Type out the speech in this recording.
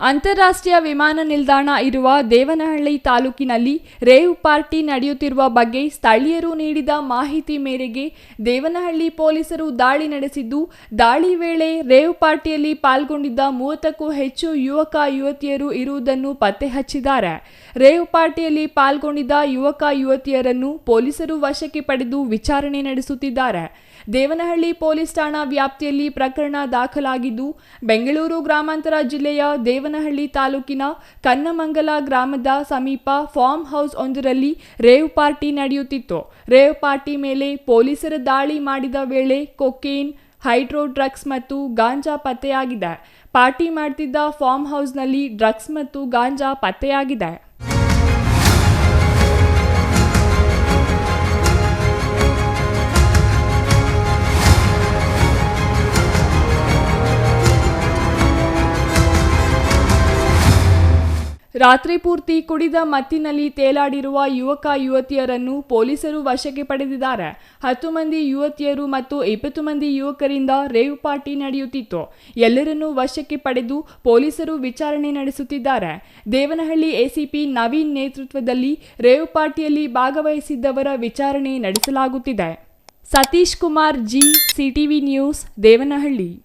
ಅಂತಾರಾಷ್ಟ್ರೀಯ ವಿಮಾನ ನಿಲ್ದಾಣ ಇರುವ ದೇವನಹಳ್ಳಿ ತಾಲೂಕಿನಲ್ಲಿ ರೇವ್ ಪಾರ್ಟಿ ನಡೆಯುತ್ತಿರುವ ಬಗ್ಗೆ ಸ್ಥಳೀಯರು ನೀಡಿದ ಮಾಹಿತಿ ಮೇರೆಗೆ ದೇವನಹಳ್ಳಿ ಪೊಲೀಸರು ದಾಳಿ ನಡೆಸಿದ್ದು, ದಾಳಿ ವೇಳೆ ರೇವ್ ಪಾರ್ಟಿಯಲ್ಲಿ ಪಾಲ್ಗೊಂಡಿದ್ದ ಮೂವತ್ತಕ್ಕೂ ಹೆಚ್ಚು ಯುವಕ, ಯುವತಿಯರು ಇರುವುದನ್ನು ಪತ್ತೆ ಹಚ್ಚಿದ್ದಾರೆ ರೇವ್ ಪಾರ್ಟಿಯಲ್ಲಿ ಪಾಲ್ಗೊಂಡಿದ್ದ ಯುವಕ, ಯುವತಿಯರನ್ನು ಪೊಲೀಸರು ವಶಕ್ಕೆ ಪಡೆದು ವಿಚಾರಣೆ ನಡೆಸುತ್ತಿದ್ದಾರೆ. ದೇವನಹಳ್ಳಿ ಪೊಲೀಸ್ ಠಾಣಾ ವ್ಯಾಪ್ತಿಯಲ್ಲಿ ಪ್ರಕರಣ ದಾಖಲಾಗಿದ್ದು, ಬೆಂಗಳೂರು ಗ್ರಾಮಾಂತರ ಜಿಲ್ಲೆಯ ದೇವನಹಳ್ಳಿ ತಾಲೂಕಿನ ಕನ್ನಮಂಗಲ ಗ್ರಾಮದ ಸಮೀಪ ಫಾರ್ಮ್ ಹೌಸ್ ಒಂದರಲ್ಲಿ ರೇವ್ ಪಾರ್ಟಿ ನಡೆಯುತ್ತಿತ್ತು. ರೇವ್ ಪಾರ್ಟಿ ಮೇಲೆ ಪೊಲೀಸರ ದಾಳಿ ಮಾಡಿದ ವೇಳೆ ಕೊಕೇನ್, ಹೈಡ್ರೋ ಡ್ರಗ್ಸ್ ಮತ್ತು ಗಾಂಜಾ ಪತ್ತೆಯಾಗಿದೆ. ಪಾರ್ಟಿ ಮಾಡ್ತಿದ್ದ ಫಾರ್ಮ್ ಹೌಸ್ನಲ್ಲಿ ಡ್ರಗ್ಸ್ ಮತ್ತು ಗಾಂಜಾ ಪತ್ತೆಯಾಗಿದೆ. ರಾತ್ರಿ ಪೂರ್ತಿ ಕುಡಿದ ಮತ್ತಿನಲ್ಲಿ ತೇಲಾಡಿರುವ ಯುವಕ ಯುವತಿಯರನ್ನು ಪೊಲೀಸರು ವಶಕ್ಕೆ ಪಡೆದಿದ್ದಾರೆ. ಹತ್ತು ಮಂದಿ ಯುವತಿಯರು ಮತ್ತು ಇಪ್ಪತ್ತು ಮಂದಿ ಯುವಕರಿಂದ ರೇವ್ ಪಾರ್ಟಿ ನಡೆಯುತ್ತಿತ್ತು. ಎಲ್ಲರನ್ನೂ ವಶಕ್ಕೆ ಪಡೆದು ಪೊಲೀಸರು ವಿಚಾರಣೆ ನಡೆಸುತ್ತಿದ್ದಾರೆ. ದೇವನಹಳ್ಳಿ ಎಸಿಪಿ ನವೀನ್ ನೇತೃತ್ವದಲ್ಲಿ ರೇವ್ ಪಾರ್ಟಿಯಲ್ಲಿ ಭಾಗವಹಿಸಿದ್ದವರ ವಿಚಾರಣೆ ನಡೆಸಲಾಗುತ್ತಿದೆ. Satish Kumar G CTV news, Devanahalli.